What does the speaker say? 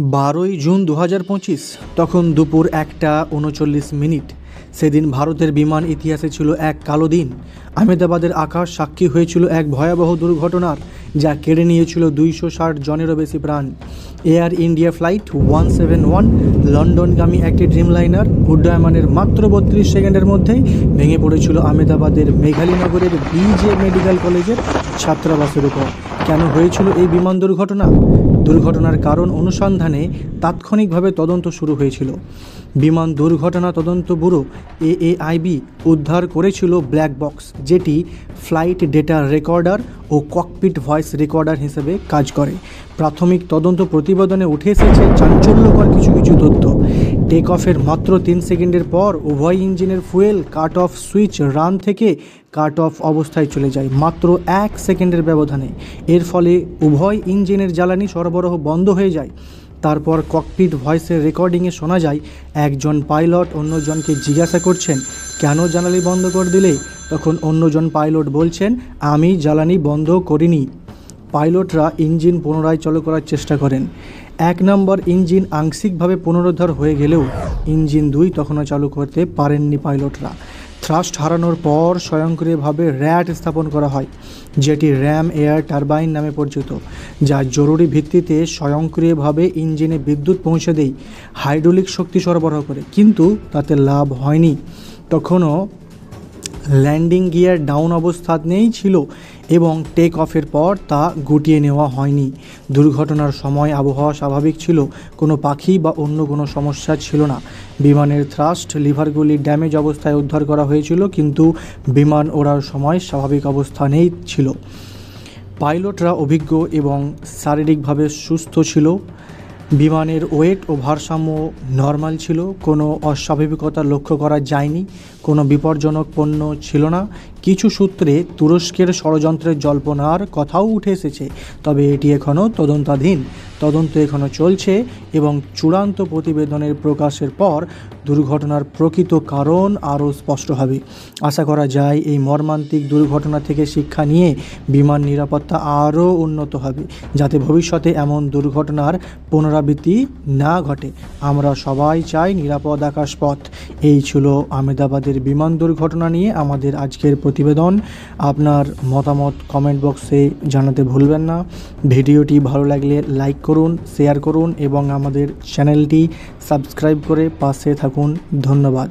বারোই জুন দু পঁচিশ, তখন দুপুর একটা উনচল্লিশ মিনিট। সেদিন ভারতের বিমান ইতিহাসে ছিল এক কালো দিন। আহমেদাবাদের আকাশ সাক্ষী হয়েছিল এক ভয়াবহ দুর্ঘটনার, যা কেড়ে নিয়েছিল দুইশো ষাট জনেরও বেশি প্রাণ। Air India flight one seven one লন্ডনগামী একটি ড্রিমলাইনার উড্ডয়মানের মাত্র বত্রিশ সেকেন্ডের মধ্যেই ভেঙে পড়েছিল আহমেদাবাদের মেঘালীনগরের বিজে মেডিকেল কলেজের ছাত্রাবাসের উপর। কেন হয়েছিল এই বিমান দুর্ঘটনা? দুর্ঘটনার কারণ অনুসন্ধানে তাৎক্ষণিকভাবে তদন্ত শুরু হয়েছিল। বিমান দুর্ঘটনা তদন্ত ব্যুরো এএআইবি উদ্ধার করেছিল ব্ল্যাক বক্স যেটি ফ্লাইট ডেটা রেকর্ডার ও ককপিট ভয়েস রেকর্ডার হিসেবে কাজ করে। প্রাথমিক তদন্ত প্রতিবেদনে উঠে এসেছে চাঞ্চল্যকর কিছু কিছু তথ্য। টেক অফের মাত্র তিন সেকেন্ডের পর উভয় ইঞ্জিনের fuel cut off switch run থেকে কাট অফ অবস্থায় চলে যায়, মাত্র এক সেকেন্ডের ব্যবধানে। এর ফলে উভয় ইঞ্জিনের জ্বালানি সরবরাহ বন্ধ হয়ে যায়। তারপর ককপিট ভয়েসের রেকর্ডিংয়ে শোনা যায়, একজন পাইলট অন্যজনকে জিজ্ঞাসা করছেন, কেন জ্বালানি বন্ধ করে দিলে? তখন অন্যজন পাইলট বলছেন, আমি জ্বালানি বন্ধ করিনি। পাইলটরা ইঞ্জিন পুনরায় চালু করার চেষ্টা করেন। এক নম্বর ইঞ্জিন আংশিকভাবে পুনরুদ্ধার হয়ে গেলেও ইঞ্জিন দুই তখনও চালু করতে পারেননি পাইলটরা। থ্রাস্ট হারানোর পর স্বয়ংক্রিয়ভাবে র্যাট স্থাপন করা হয়, যেটি র্যাম এয়ার টারবাইন নামে পরিচিত, যা জরুরি ভিত্তিতে স্বয়ংক্রিয়ভাবে ইঞ্জিনে বিদ্যুৎ পৌঁছে দেয়, হাইড্রোলিক শক্তি সরবরাহ করে। কিন্তু তাতে লাভ হয়নি। তখনও ল্যান্ডিং গিয়ার ডাউন অবস্থানেই ছিল এবং টেক অফের পর তা গুটিয়ে নেওয়া হয়নি। দুর্ঘটনার সময় আবহাওয়া স্বাভাবিক ছিল, কোনো পাখি বা অন্য কোনো সমস্যা ছিল না। বিমানের থ্রাস্ট লিভারগুলি ড্যামেজ অবস্থায় উদ্ধার করা হয়েছিল, কিন্তু বিমান ওড়ার সময় স্বাভাবিক অবস্থানেই ছিল। পাইলটরা অভিজ্ঞ এবং শারীরিকভাবে সুস্থ ছিল। বিমানের ওয়েট ও ভারসাম্য নর্মাল ছিল, কোনো অস্বাভাবিকতা লক্ষ্য করা যায়নি, কোনো বিপজ্জনক পণ্য ছিল না। কিছু সূত্রে তুরস্কের ষড়যন্ত্রের জল্পনার কথাও উঠে এসেছে, তবে এটি এখনও তদন্তাধীন। তদন্ত এখনও চলছে এবং চূড়ান্ত প্রতিবেদনের প্রকাশের পর দুর্ঘটনার প্রকৃত কারণ আরও স্পষ্ট হবে। আশা করা যায় এই মর্মান্তিক দুর্ঘটনা থেকে শিক্ষা নিয়ে বিমান নিরাপত্তা আরও উন্নত হবে, যাতে ভবিষ্যতে এমন দুর্ঘটনার পুনরাবৃত্তি না ঘটে। আমরা সবাই চাই নিরাপদ আকাশপথ। এই ছিল আহমেদাবাদের বিমান দুর্ঘটনা নিয়ে আমাদের আজকের প্রতিবেদন। আপনার মতামত কমেন্ট বক্সে জানাতে ভুলবেন না। ভিডিওটি ভালো লাগলে লাইক করুন শেয়ার করুন এবং আমাদের চ্যানেলটি সাবস্ক্রাইব করে পাশে থাকুন। ধন্যবাদ।